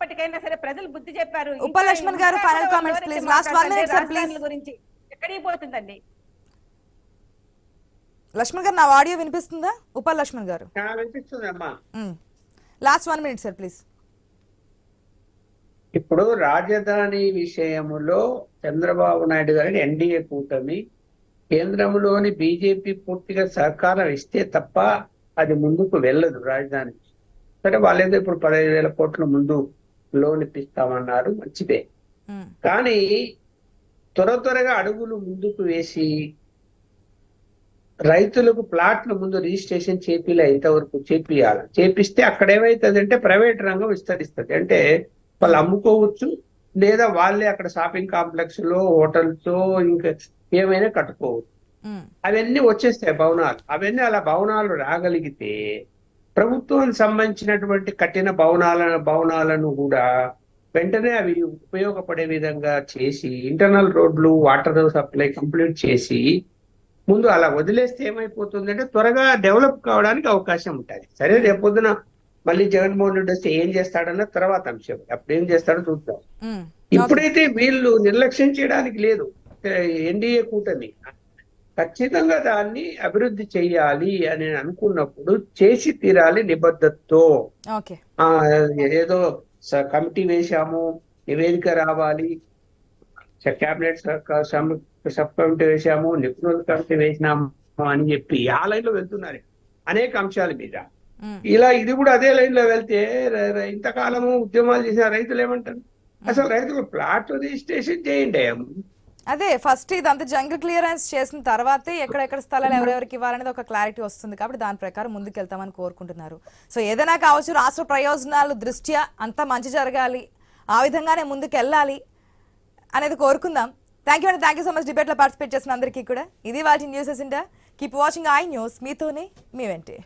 ఇప్పటికైనా సరే ప్రజలు బుద్ధి చెప్పారు. ఉప లక్ష్మణ్ గారు, comments, please. Last one minute, sir, please. రాజధానుల గురించి ఎక్కడికి పోతుందండి? లక్ష్మణ్ గారు నా ఆడియో వినిపిస్తుందా? ఉప లక్ష్మణ్ గారు. ఆ, వినిపిస్తుందమ్మా last one minute sir please ఇప్పుడు రాజధాని విషయములో చంద్రబాబు నాయుడు గారి ఎన్డీఏ కూటమి కేంద్రంలోని బీజేపీ పూర్తిగా సహకారం ఇస్తే తప్ప అది ముందుకు వెళ్ళదు రాజధాని. సరే వాళ్ళేదో ఇప్పుడు పదహైదు వేల కోట్ల ముందు లోన్ ఇప్పిస్తామన్నారు మంచిదే కానీ త్వర త్వరగా అడుగులు ముందుకు వేసి రైతులకు ప్లాట్ల ముందు రిజిస్ట్రేషన్ చేపిలే ఇంతవరకు చేపియాలి. చేపిస్తే అక్కడ ఏమైతుందంటే ప్రైవేట్ రంగం విస్తరిస్తుంది. అంటే వాళ్ళు అమ్ముకోవచ్చు లేదా వాళ్ళే అక్కడ షాపింగ్ కాంప్లెక్స్లో హోటల్స్ ఇంకా ఏమైనా కట్టుకోవచ్చు. అవన్నీ వచ్చేస్తాయి భవనాలు. అవన్నీ అలా భవనాలు రాగలిగితే ప్రభుత్వానికి సంబంధించినటువంటి కట్టిన భవనాల భవనాలను కూడా వెంటనే అవి ఉపయోగపడే విధంగా చేసి ఇంటర్నల్ రోడ్లు వాటర్ సప్లై కంప్లీట్ చేసి ముందు అలా వదిలేస్తే ఏమైపోతుందంటే త్వరగా డెవలప్ కావడానికి అవకాశం ఉంటుంది. సరే రేపొద్దున మళ్ళీ జగన్మోహన్ రెడ్డి వస్తే ఏం చేస్తాడన్న తర్వాత అంశం. అప్పుడు ఏం చేస్తాడో చూద్దాం. ఇప్పుడైతే వీళ్ళు నిర్లక్ష్యం చేయడానికి లేదు. ఎన్డీఏ కూటమి. ఖచ్చితంగా దాన్ని అభివృద్ధి చేయాలి అని అనుకున్నప్పుడు చేసి తీరాలి నిబద్ధతతో ఏదో కమిటీ వేశాము నివేదిక రావాలి కేబినెట్ సబ్ కమిటీ వేశాము నిపుణుల కమిటీ వేసినాము అని చెప్పి ఆ లైన్లో వెళ్తున్నారు అనేక అంశాల మీద. ఇలా ఇది కూడా అదే లైన్లో వెళ్తే ఇంతకాలము ఉద్యమాలు చేసిన రైతులు ఏమంటారు? అసలు రైతులు ప్లాట్ రిజిస్ట్రేషన్ చేయండి అదే ఫస్ట్ ఇదంతా జంగిల్ క్లియరెన్స్ చేసిన తర్వాతే ఎక్కడెక్కడ స్థలాలు ఎవరెవరికి ఇవ్వాలనేది ఒక క్లారిటీ వస్తుంది కాబట్టి దాని ప్రకారం ముందుకు వెళ్తామని కోరుకుంటున్నారు. సో ఏదైనా కావచ్చు రాష్ట్ర ప్రయోజనాలు దృష్ట్యా అంతా మంచి జరగాలి ఆ విధంగానే ముందుకు వెళ్ళాలి అనేది కోరుకుందాం. థ్యాంక్ యూ అండి థ్యాంక్ యూ సో మచ్ డిబేట్లో పార్టిసిపేట్ చేసిన అందరికీ కూడా. ఇది వాటి news India. Keep watching I news మీతోనే మీ వెంటే.